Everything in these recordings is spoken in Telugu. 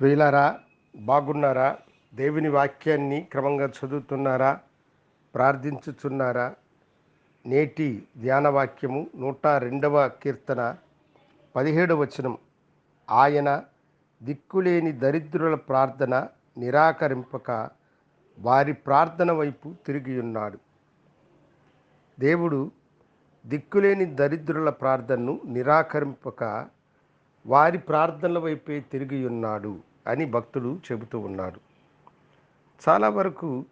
ప్రియులారా బాగున్నారా? దేవుని వాక్యాన్ని క్రమంగా చదువుతున్నారా? ప్రార్థించుచున్నారా? నేటి ధ్యానవాక్యము నూట రెండవ కీర్తన పదిహేడవ వచనం. ఆయన దిక్కులేని దరిద్రుల ప్రార్థన నిరాకరింపక వారి ప్రార్థన వైపు తిరిగి ఉన్నాడు దేవుడు దిక్కులేని దరిద్రుల ప్రార్థనను నిరాకరింపక వారి ప్రార్థనల వైపే తిరిగి ఉన్నాడు అని భక్తులు చెబుతూ ఉన్నాడు. చాలా వరకు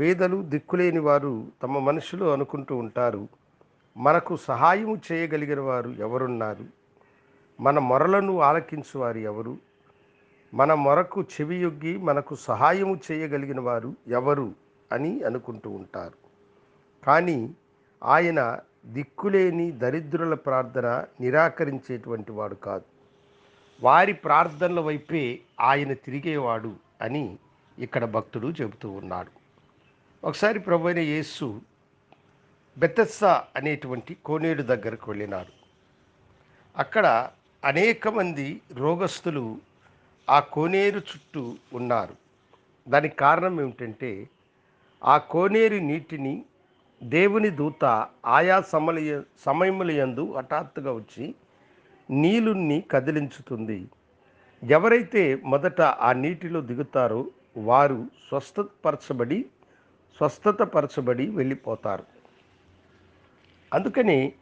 పేదలు దిక్కులేని వారు తమ మనసులో అనుకుంటూ ఉంటారు మనకు సహాయం చేయగలిగిన వారు ఎవరున్నారు? మన మొరలను ఆలకించు వారు ఎవరు? మన మొరకు చెవియొగ్గి మనకు సహాయము చేయగలిగిన వారు ఎవరు అని అనుకుంటూ ఉంటారు. కానీ ఆయన దిక్కులేని దరిద్రుల ప్రార్థన నిరాకరించేటువంటి వాడు కాదు. వారి ప్రార్థనల వైపే ఆయన తిరిగేవాడు అని ఇక్కడ భక్తుడు చెబుతూ ఉన్నాడు. ఒకసారి ప్రభు అయిన యేసు బెతస్సా అనేటువంటి కోనేరు దగ్గరకు వెళ్ళినాడు. అక్కడ అనేక మంది రోగస్తులు ఆ కోనేరు చుట్టూ ఉన్నారు. దానికి కారణం ఏమిటంటే ఆ కోనేరు నీటిని దేవుని దూత ఆయా సమలయ సమయములయందు హఠాత్తుగా వచ్చి నీలుణ్ణి కదిలించుతుంది. ఎవరైతే మొదట ఆ నీటిలో దిగుతారో వారు స్వస్థపరచబడి స్వస్థతపరచబడి వెళ్ళిపోతారు. అందుకని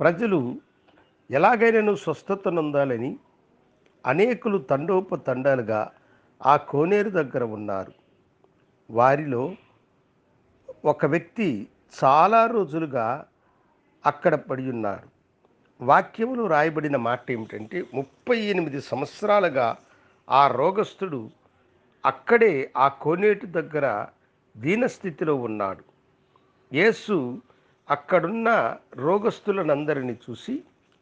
ప్రజలు ఎలాగైనాను స్వస్థత నొందాలని అనేకులు తండోపతండాలుగా ఆ కోనేరు దగ్గర ఉన్నారు. వారిలో ఒక వ్యక్తి చాలా రోజులుగా అక్కడ పడి ఉన్నారు. వాక్యములు రాయబడిన మాట ఏమిటంటే ముప్పై ఎనిమిది సంవత్సరాలుగా ఆ రోగస్థుడు అక్కడే ఆ కోనేటి దగ్గర దీనస్థితిలో ఉన్నాడు. యేసు అక్కడున్న రోగస్తులనందరినీ చూసి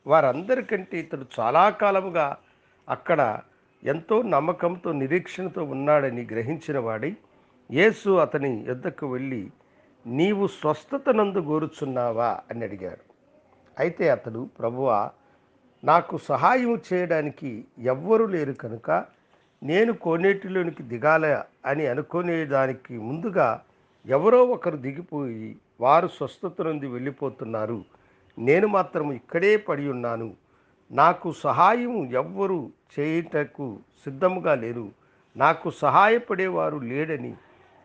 వారందరికంటే ఇతడు చాలా కాలముగా అక్కడ ఎంతో నమ్మకంతో నిరీక్షణతో ఉన్నాడని గ్రహించిన వాడై యేసు అతని యుద్ధకు వెళ్ళి నీవు స్వస్థత నందు కోరుచున్నావా అని అడిగాడు. అయితే అతడు ప్రభువా నాకు సహాయం చేయడానికి ఎవ్వరూ లేరు కనుక నేను కోనేటిలోనికి దిగాల అని అనుకునేదానికి ముందుగా ఎవరో ఒకరు దిగిపోయి వారు స్వస్థత నుండి వెళ్ళిపోతున్నారు. నేను మాత్రం ఇక్కడే పడి ఉన్నాను. నాకు సహాయం ఎవ్వరు చేయటకు సిద్ధముగా లేరు. నాకు సహాయపడేవారు లేడని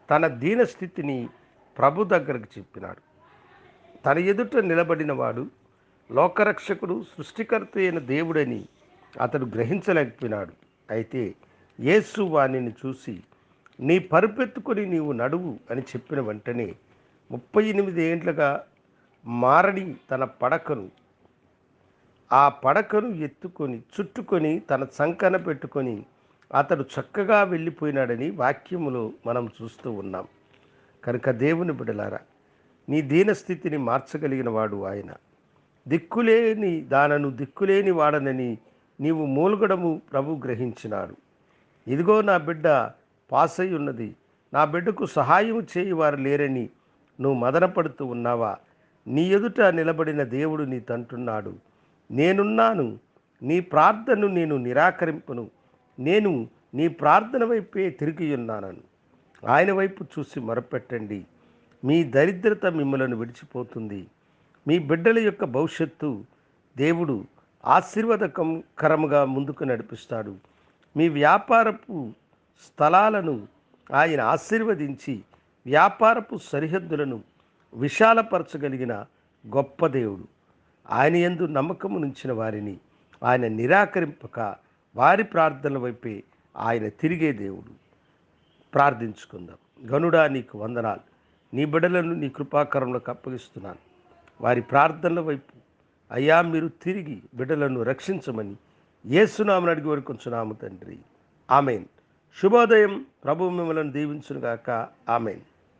తన దీన స్థితిని ప్రభు దగ్గరకు చెప్పినాడు. తన ఎదుట నిలబడినవాడు లోకరక్షకుడు సృష్టికర్త అయిన దేవుడని అతడు గ్రహించలేకపోయినాడు. అయితే యేసు వాణిని చూసి నీ పరుపెత్తుకొని నీవు నడువు అని చెప్పిన వెంటనే ముప్పై ఎనిమిది ఏండ్లుగా మారడి తన పడకను ఆ పడకను ఎత్తుకొని చుట్టుకొని తన సంకన పెట్టుకొని అతడు చక్కగా వెళ్ళిపోయినాడని వాక్యములో మనం చూస్తూ ఉన్నాం. కనుక దేవుని బిడలారా నీ దీనస్థితిని మార్చగలిగిన వాడు ఆయన. దిక్కులేని దానను దిక్కులేని వాడనని నీవు మూలుగడము ప్రభు గ్రహించినాడు. ఇదిగో నా బిడ్డ పాస్ అయి ఉన్నది నా బిడ్డకు సహాయం చేయువారు లేరని నువ్వు మదనపడుతూ ఉన్నావా? నీ ఎదుట నిలబడిన దేవుడు నీ తంటున్నాడు నేనున్నాను. నీ ప్రార్థనను నేను నిరాకరింపను. నేను నీ ప్రార్థన వైపే తిరిగి ఉన్నానను ఆయన వైపు చూసి మొరపెట్టండి. మీ దరిద్రత మిమ్మలను విడిచిపోతుంది. మీ బిడ్డల యొక్క భవిష్యత్తు దేవుడు ఆశీర్వాదకరముగా ముందుకు నడిపిస్తాడు. మీ వ్యాపారపు స్థలాలను ఆయన ఆశీర్వదించి వ్యాపారపు సరిహద్దులను విశాలపరచగలిగిన గొప్ప దేవుడు. ఆయన ఎందు నమ్మకము నుంచిన వారిని ఆయన నిరాకరింపక వారి ప్రార్థనల వైపే ఆయన తిరిగే దేవుడు. ప్రార్థించుకుందాం. గనుడా నీకు వందనాలు. నీ బిడ్డలను నీ కృపాకరంలోకి అప్పగిస్తున్నాను. వారి ప్రార్థనల వైపు అయ్యా మీరు తిరిగి బిడ్డలను రక్షించమని ఏసునామని అడిగి వరకుంచున్నాము తండ్రి. ఆమెన్. శుభోదయం. ప్రభు మిమ్మలను దీవించునుగాక. ఆమెన్.